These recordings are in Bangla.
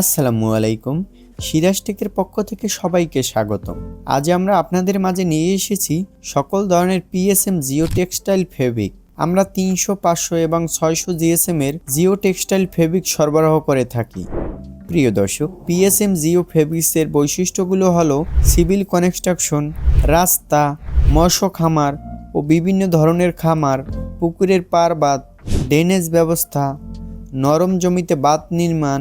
আসসালামু আলাইকুম। সিরাজ টেকের পক্ষ থেকে সবাইকে স্বাগতম। আজ আমরা আপনাদের মাঝে নিয়ে এসেছি সকল ধরনের পিএসএম জিও টেক্সটাইল ফেব্রিক। আমরা তিনশো, পাঁচশো এবং ছয়শো জিএসএম এর জিও টেক্সটাইল ফেব্রিক সরবরাহ করে থাকি। প্রিয় দর্শক পিএসএম জিও ফেব্রিক্সের বৈশিষ্ট্যগুলো হলো সিভিল কনস্ট্রাকশন, রাস্তা মৎস্য খামার ও বিভিন্ন ধরনের খামার, পুকুরের পার বাঁধ ড্রেনেজ ব্যবস্থা, নরম জমিতে বাঁধ নির্মাণ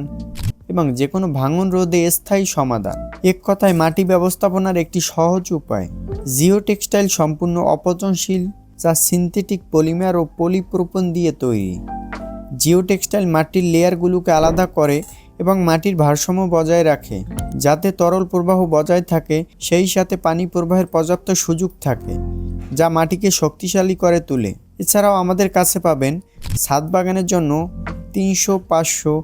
এবং যে কোনো ভাঙন রোধে স্থায়ী সমাধান। এক কথায়, মাটি ব্যবস্থাপনার একটি সহজ উপায়। জিও টেক্সটাইল সম্পূর্ণ অপচনশীল যা সিনথেটিক পলিমার ও পলিপ্রোপন দিয়ে তৈরি। জিও টেক্সটাইল মাটির লেয়ারগুলোকে আলাদা করে এবং মাটির ভারসাম্য বজায় রাখে, যাতে তরল প্রবাহ বজায় থাকে, সেই সাথে পানি প্রবাহের পর্যাপ্ত সুযোগ থাকে, যা মাটিকে শক্তিশালী করে তোলে। এছাড়াও আমাদের কাছে পাবেন ছাদ বাগানের জন্য তিনশো, পাঁচশো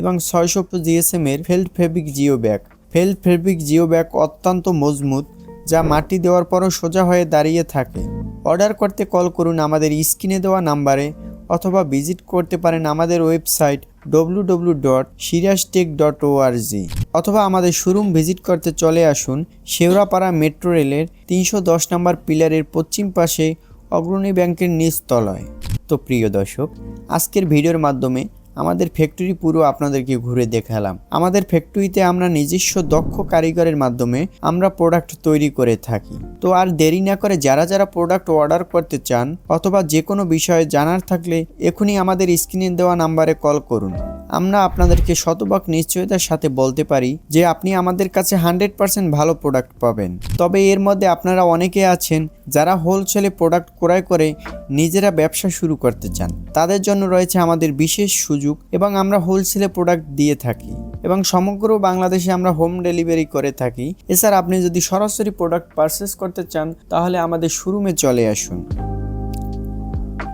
এবং ছয়শো জিএসএম এর felt fabric geo bag. Felt fabric geo bag অত্যন্ত মজবুত, যা মাটি দেওয়ার পরও সোজা হয়ে দাঁড়িয়ে থাকে। অর্ডার করতে কল করুন আমাদের স্ক্রিনে দেওয়া নাম্বারে অথবা ভিজিট করতে পারেন আমাদের website W W dot Sirajtech dot ORG অথবা আমাদের শোরুম ভিজিট করতে চলে আসুন শেওড়াপাড়া মেট্রো রেলের তিনশো দশ নম্বর পিলারের পশ্চিম পাশে অগ্রণী ব্যাংকের নিচতলায়। তো প্রিয় দর্শক, আজকের ভিডিওর মাধ্যমে আমাদের ফ্যাক্টরি পুরো আপনাদেরকে ঘুরে দেখালাম। আমাদের ফ্যাক্টরিতে আমরা নিজস্ব দক্ষ কারিগরের মাধ্যমে আমরা প্রোডাক্ট তৈরি করে থাকি। তো আর দেরি না করে যারা যারা প্রোডাক্ট অর্ডার করতে চান অথবা যে কোনো বিষয়ে জানার থাকলে এখনই আমাদের স্ক্রিনে দেওয়া নাম্বারে কল করুন। আমরা আপনাদেরকে শতভাগ নিশ্চয়তার সাথে বলতে পারি যে আপনি আমাদের কাছে হান্ড্রেড পার্সেন্ট ভালো প্রোডাক্ট পাবেন। তবে এর মধ্যে আপনারা অনেকে আছেন যারা হোলসেলে প্রোডাক্ট ক্রয় করে নিজেরা ব্যবসা শুরু করতে চান। তাদের জন্য রয়েছে আমাদের বিশেষ সুযোগ এবং আমরা হোলসেলে প্রোডাক্ট দিয়ে থাকি। এবং সমগ্র বাংলাদেশে আমরা হোম ডেলিভারি করে থাকি। এছাড়া আপনি যদি সরাসরি প্রোডাক্ট পারচেস করতে চান, তাহলে আমাদের শোরুমে চলে আসুন।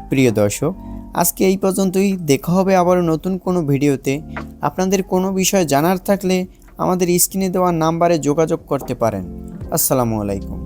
প্রিয় দর্শক, আজকে এই পর্যন্তই। দেখা হবে আবার নতুন কোনো ভিডিওতে। আপনাদের কোনো বিষয় জানার থাকলে আমাদের স্ক্রিনে দেওয়া নাম্বারে যোগাযোগ করতে পারেন। আসসালামু আলাইকুম।